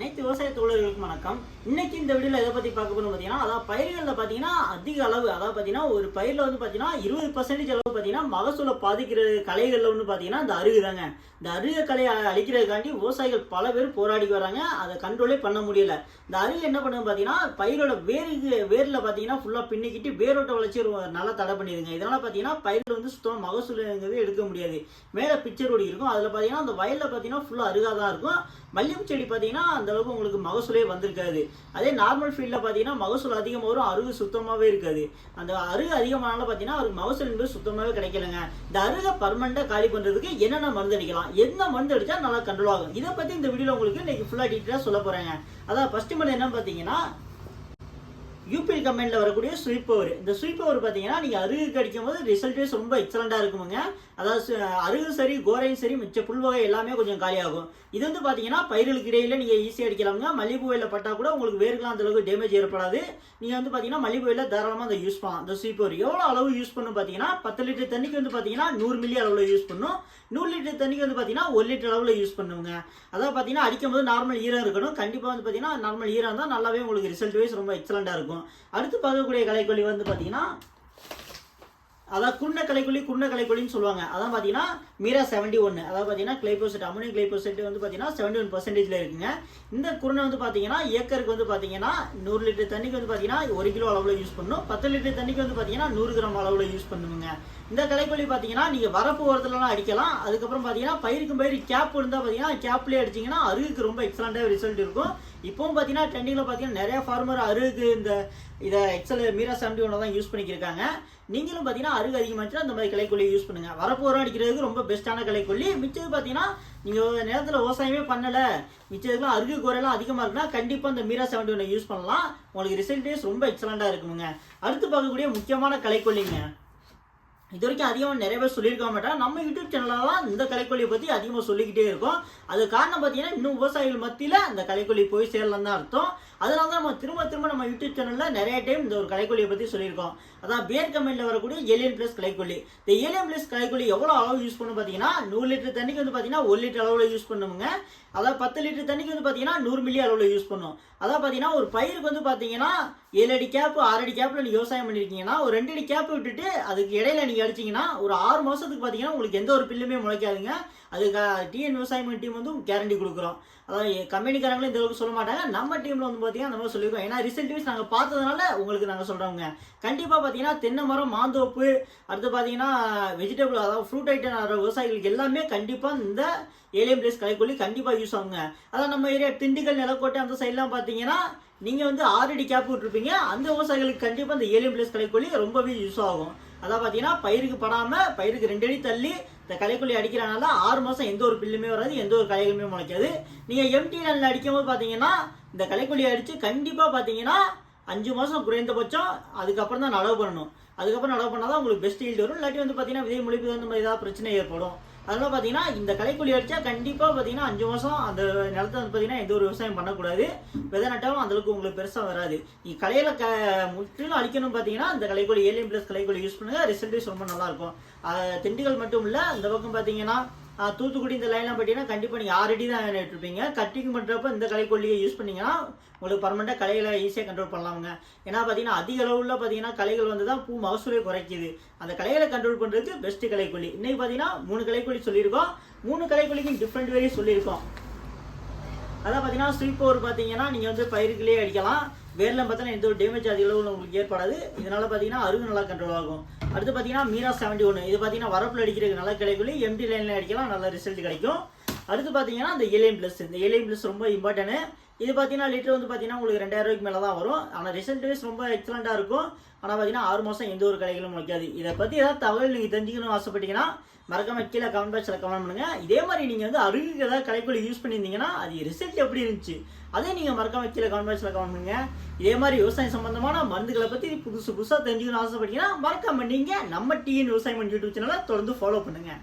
அனைத்து விவசாய தோழர்களுக்கும் வணக்கம். இன்னைக்கு இந்த வீடியோவில் எதை பத்தி பார்க்க போறோம் பார்த்தீங்கன்னா அதாவது பயிர்களில் பார்த்தீங்கன்னா அதிக அளவு அதாவது பார்த்தீங்கன்னா ஒரு பயிரில் வந்து பார்த்தீங்கன்னா இருபது பர்சன்டேஜ் அளவு பார்த்தீங்கன்னா மகசூலை பாதிக்கிற கலைகளில் ஒன்று பார்த்தீங்கன்னா இந்த அருகு தாங்க இந்த அருக கலையை அழிக்கிறதுக்காண்டி விவசாயிகள் பல பேர் போராடி வராங்க. அதை கண்ட்ரோலே பண்ண முடியல. இந்த அருகு என்ன பண்ணுங்க பார்த்தீங்கன்னா பயிரோட வேருக்கு வேரில் பார்த்தீங்கன்னா ஃபுல்லாக பின்னிக்கிட்டு வேரோட்ட வளர்ச்சி நல்லா தடை பண்ணிடுங்க இதனால் பார்த்தீங்கன்னா பயிர்கள் வந்து சுத்தமாக மகசூலுங்கிறது எடுக்க முடியாது. மேலே பிக்சர் ஓடி இருக்கும். அதில் பார்த்தீங்கன்னா அந்த வயலில் பார்த்தீங்கன்னா ஃபுல்லாக அருகாக தான் இருக்கும். மல்லியம் செடி பார்த்தீங்கன்னா அந்த அளவுக்கு உங்களுக்கு மகசூலே வந்திருக்காது. அதே நார்மல் ஃபீல்டில் பார்த்தீங்கன்னா மகசூல் அதிகமாக வரும் அருகு சுத்தமாகவே இருக்காது. அந்த அருகு அதிகமானால பார்த்தீங்கன்னா அவருக்கு மகசூல் என்பது சுத்தமாகவே கிடைக்கலங்க. இந்த அருக பர்மனெண்ட்டாக காலி பண்ணுறதுக்கு என்னென்ன மருந்து அடிக்கலாம்? என்ன மருந்து அடிச்சா நல்லா கண்ட்ரோல் ஆகும்? இதை பற்றி இந்த வீடியோவில் உங்களுக்கு இன்னைக்கு ஃபுல்லாக டீட்டெயிலாக சொல்ல போகிறேங்க அதான் ஃபஸ்ட்டு மருந்து என்னன்னு பார்த்தீங்கன்னா யூபிஎல் கம்பெனியில் வரக்கூடிய ஸ்வீப் பவர் இந்த ஸ்வீப் பவர் பார்த்தீங்கன்னா நீங்கள் அருகு அடிக்கும் போது ரிசல்ட்டேஸ் ரொம்ப எக்ஸலண்ட்டாக இருக்குமுங்க. அதாவது அருகு சரி கோரையும் சரி மிச்ச புல் வகை எல்லாமே கொஞ்சம் காலியாகும். இது வந்து பார்த்தீங்கன்னா பயிர்களுக்கு இடையில நீங்கள் ஈஸியாக அடிக்கலாமுங்க. மல்லிகை வெயிலில் பட்டால் கூட உங்களுக்கு வேருக்குலாம் அந்த அளவுக்கு டேமேஜ் ஏற்படாது. நீங்கள் வந்து பார்த்தீங்கன்னா மல்லிகைப்பூ தாராளமாக அதை யூஸ் பண்ணலாம் அந்த ஸ்வீப் பவர் எவ்வளோ அளவு யூஸ் பண்ணும் பார்த்தீங்கன்னா பத்து லிட்டர் தண்ணிக்கு வந்து பார்த்தீங்கன்னா நூறு மில்லி அளவில் யூஸ் பண்ணும். நூறு லிட்டர் தண்ணிக்கு வந்து பார்த்தீங்கன்னா ஒரு லிட்டர் அளவில் யூஸ் பண்ணுவோங்க அதாவது பார்த்தீங்கன்னா அடிக்கும் போது நார்மல் ஈரம் இருக்கணும். கண்டிப்பாக வந்து பார்த்தீங்கன்னா நார்மல் ஈரம் இருந்தால் நல்லாவே உங்களுக்கு ரிசல்ட் வைஸ் ரொம்ப எக்ஸலண்ட்டாக இருக்கும். அடுத்து பார்க்கக்கூடிய கலைக்கொல்லி வந்து பார்த்தீங்கன்னா அதாவது குருண கலைக்குழி குருண கலைக்கொல்லின்னு சொல்லுவாங்க. அதான் பார்த்தீங்கன்னா மீரா செவன்டி ஒன்று அதாவது பார்த்தீங்கன்னா கிளைபோசெட் அமோனியம் கிளைபோசைட் வந்து பார்த்தீங்கன்னா செவன்டி ஒன் பர்சன்டேஜில் இருக்குங்க. இந்த குருணை வந்து பார்த்தீங்கன்னா ஏக்கருக்கு வந்து பார்த்தீங்கன்னா நூறு லிட்டர் தண்ணிக்கு வந்து பார்த்தீங்கன்னா ஒரு கிலோ அளவில் யூஸ் பண்ணணும் பத்து லிட்டர் தண்ணிக்கு வந்து பார்த்தீங்கன்னா நூறு கிராம் அளவில் யூஸ் பண்ணுங்க. இந்த கலைக்கொல்லி பார்த்தீங்கன்னா நீங்கள் வரப்பு ஓரத்துலலாம் அடிக்கலாம். அதுக்கப்புறம் பார்த்தீங்கன்னா பயிருக்கும் பயிர் கேப் இருந்தால் பார்த்தீங்கன்னா கேப்லேயே அடிச்சிங்கன்னா அருகுக்கு ரொம்ப எக்ஸலண்ட்டாக ரிசல்ட் இருக்கும். இப்போவும் பார்த்தீங்கன்னா ட்ரெண்டிங்கில் பார்த்தீங்கன்னா நிறையா ஃபார்மர் அருகுக்கு இந்த இதை எக்ஸல் மீரா செவன்டி ஒன்று தான் யூஸ் பண்ணிக்கிருக்காங்க. நீங்களும் பார்த்தீங்கன்னா அருகு அதிகமாச்சுன்னா இந்த மாதிரி கலைக்கொல்லி யூஸ் பண்ணுங்கள் வரப்பு உரம் அடிக்கிறதுக்கு ரொம்ப பெஸ்ட்டான கலைக்கொல்லி மிச்சது பார்த்தீங்கன்னா நீங்கள் நேரத்தில் விவசாயமே பண்ணலை. மிச்சதுக்குலாம் அருகு குறையெல்லாம் அதிகமாக இருக்குன்னா கண்டிப்பாக இந்த மீரா செவன்டி ஒன்று யூஸ் பண்ணலாம். உங்களுக்கு ரிசல்ட்டேஸ் ரொம்ப எக்ஸலண்ட்டாக இருக்குங்க அடுத்து பார்க்கக்கூடிய முக்கியமான கலைக்கொல்லிங்க இது வரைக்கும் அதிகமாக நிறைய பேர் சொல்லியிருக்க மாட்டாங்க. நம்ம யூடியூப் சேனலில் தான் இந்த கலைக்கொல்லியை பற்றி அதிகமாக சொல்லிக்கிட்டே இருக்கோம். அது காரணம் பார்த்தீங்கன்னா இன்னும் விவசாயிகள் மத்தியில் அந்த கலைக்கொல்லி போய் சேரலாம் தான் அர்த்தம். அதனால தான் நம்ம திரும்ப திரும்ப நம்ம யூடியூப் சேனலில் நிறைய டைம் இந்த ஒரு கலைக்கொல்லியை பற்றி சொல்லியிருக்கோம். அதான் பியர் கம்பெனியில் வரக்கூடிய ஏலியன் ப்ளஸ் கலைக்கொல்லி இந்த ஏலியன் ப்ளஸ் கலைக்கொல்லி எவ்வளோ அளவு யூஸ் பண்ணணும் பார்த்தீங்கன்னா நூறு லிட்டர் தண்ணிக்கு வந்து பார்த்தீங்கன்னா ஒரு லிட்டர் அளவில் யூஸ் பண்ணுவோங்க அதாவது பத்து லிட்டர் தண்ணிக்கு வந்து பார்த்தீங்கன்னா நூறு மில்லி அளவில் யூஸ் பண்ணும். அதான் பார்த்தீங்கன்னா ஒரு பயிருக்கு வந்து பார்த்தீங்கன்னா ஏழு அடி கேப் ஆறு அடி கேப்பில் நீங்கள் விவசாயம் பண்ணியிருக்கீங்கன்னா ஒரு ரெண்டு அடி கேப் விட்டுட்டு அதுக்கு இடையில நீங்கள் அடிச்சீங்கன்னா ஒரு ஆறு மாதத்துக்கு பார்த்தீங்கன்னா உங்களுக்கு எந்த ஒரு பில்லுமே முளைக்காதுங்க. அதுக்கு டிஎன் விவசாயம் டீம் வந்து கேரண்டி கொடுக்குறோம். அதாவது கம்பெனிக்காரங்களும் இந்த அளவுக்கு சொல்ல மாட்டாங்க. நம்ம டீமில் வந்து பார்த்தீங்கன்னா அந்த மாதிரி சொல்லியிருக்கோம். ஏன்னா ரிசல்ட் வைஸ் நாங்கள் பார்த்ததுனால உங்களுக்கு நாங்கள் சொல்கிறோங்க கண்டிப்பாக பார்த்தீங்கன்னா தென்னை மரம் மாந்தோப்பு அடுத்து பார்த்தீங்கன்னா வெஜிடபிள் அதாவது ஃப்ரூட் ஐட்டம் விவசாயிகளுக்கு எல்லாமே கண்டிப்பாக இந்த ஏலியம் பிளேஸ் கலைக்கொல்லி கண்டிப்பாக யூஸ் ஆகுங்க. அதான் நம்ம ஏரியா திண்டுக்கல் நிலக்கோட்டை அந்த சைட்லாம் பார்த்தீங்கன்னா நீங்கள் வந்து ஆறடி கேப் விட்டுருப்பீங்க. அந்த விவசாயிகளுக்கு கண்டிப்பாக இந்த ஏலியம் பிளேஸ் கலைக்கொல்லி ரொம்பவே யூஸ் ஆகும். அதான் பார்த்தீங்கன்னா பயிருக்கு படாமல் பயிருக்கு ரெண்டு அடி தள்ளி இந்த களைக்குள்ளி அடிக்கிறனால ஆறு மாதம் எந்த ஒரு பில்லுமே வராது எந்த ஒரு களைகளுமே முளைக்காது. நீங்கள் எம்டி நெல்லில் அடிக்கும் போது பார்த்தீங்கன்னா இந்த களைக்கொல்லி அடித்து கண்டிப்பாக பார்த்தீங்கன்னா அஞ்சு மாதம் குறைந்தபட்சம் அதுக்கப்புறம் தான் நடவு பண்ணணும். அதுக்கப்புறம் நடவு பண்ணால் தான் உங்களுக்கு பெஸ்ட் ஈல்டு வரும். இல்லாட்டி வந்து பார்த்தீங்கன்னா விதை முழிப்பு அந்த மாதிரி ஏதாவது பிரச்சனை ஏற்படும். அதனால பார்த்தீங்கன்னா இந்த கலைக்குழி அடித்தா கண்டிப்பாக பார்த்தீங்கன்னா அஞ்சு மாதம் அந்த நிலத்தை வந்து பார்த்தீங்கன்னா எந்த ஒரு விவசாயம் பண்ணக்கூடாது. விதை நட்டாலும் அந்தளவுக்கு உங்களுக்கு பெருசாக வராது. நீ கலையில் க முற்றிலும் அழிக்கணும் பார்த்தீங்கன்னா இந்த கலைக்குழி ஏலியன் ப்ளஸ் கலைக்கொல்லி யூஸ் பண்ணுங்க. ரிசல்ட் ரொம்ப நல்லாயிருக்கும் திண்டுக்கல் மட்டும் இல்லை இந்த பக்கம் பார்த்தீங்கன்னா தூத்துக்குடி இந்த லைன்லாம் பார்த்தீங்கன்னா கண்டிப்பாக நீங்கள் ஆல்ரெடி தான் இருப்பீங்க கட்டிங் பண்ணுறப்ப இந்த கலைக்கொல்லியை யூஸ் பண்ணிங்கன்னா உங்களுக்கு பர்மனெண்ட்டாக கலைகளை ஈஸியாக கண்ட்ரோல் பண்ணலாமுங்க. ஏன்னா பார்த்தீங்கன்னா அதிக அளவில் பார்த்தீங்கன்னா கலைகள் வந்து தான் பூ மகசூலை குறைக்குது. அந்த கலைகளை கண்ட்ரோல் பண்ணுறதுக்கு பெஸ்ட் கலைக்கொல்லி இன்னைக்கு பார்த்தீங்கன்னா மூணு கலைக்கொல்லி சொல்லியிருக்கோம். மூணு கலைக்கொல்லிக்கும் டிஃப்ரெண்ட் வேரி சொல்லியிருக்கோம். அதான் பார்த்தீங்கன்னா ஸ்வீப் பவர் பார்த்தீங்கன்னா நீங்கள் வந்து பயிருக்குள்ளேயே அடிக்கலாம். வேரில் பார்த்தீங்கன்னா எந்த ஒரு டேமேஜ் அதிக அளவில் உங்களுக்கு ஏற்படாது. இதனால பார்த்தீங்கன்னா அருகு நல்லா கண்ட்ரோல் ஆகும். அடுத்து பார்த்தீங்கன்னா மீரா செவன்டி ஒன்று இது பார்த்தீங்கன்னா வரப்பில் அடிக்கிறதுக்கு நல்லா கிடைக்கல எம்டி லைனில் அடிக்கலாம் நல்ல ரிசல்ட் கிடைக்கும். அடுத்து பார்த்தீங்கன்னா இந்த ஏலியன் ப்ளஸ். இந்த ஏலியன் ப்ளஸ் ரொம்ப இம்பார்ட்டன்ட் இது பார்த்தீங்கன்னா லிட்டர் வந்து பார்த்தீங்கன்னா உங்களுக்கு ரெண்டாயிரம் ரூபாய்க்கு மேலே தான் வரும். ஆனால் ரிசல்ட் வைஸ் ரொம்ப எக்ஸலண்ட்டாக இருக்கும். ஆனால் பார்த்தீங்கன்னா ஆறு மாதம் எந்த ஒரு கடைகளும் முளைக்காது. இதை பற்றி ஏதாவது தகவல் நீங்கள் தெரிஞ்சுக்கணும்னு ஆசைப்பட்டீங்கன்னா மறக்காம கீழே கமெண்ட் பாக்ஸில் கமெண்ட் பண்ணுங்க. இதே மாதிரி நீங்கள் வந்து அருகுக்கு ஏதாவது கடைக்குள்ளே யூஸ் பண்ணியிருந்தீங்கன்னா அது ரிசல்ட் எப்படி இருந்துச்சு அதே நீங்கள் மறக்காம கீழே கமெண்ட் பாக்ஸில் கமெண்ட் பண்ணுங்க. இதே மாதிரி விவசாயம் சம்பந்தமான மருந்துகளை பற்றி புதுசு புதுசாக தெரிஞ்சுக்கணும்னு ஆசைப்பட்டீங்கன்னா மறக்காம நீங்கள் நம்ம டிஎன் விவசாயம் யூடியூப் சேனலை தொடர்ந்து ஃபாலோ பண்ணுங்கள்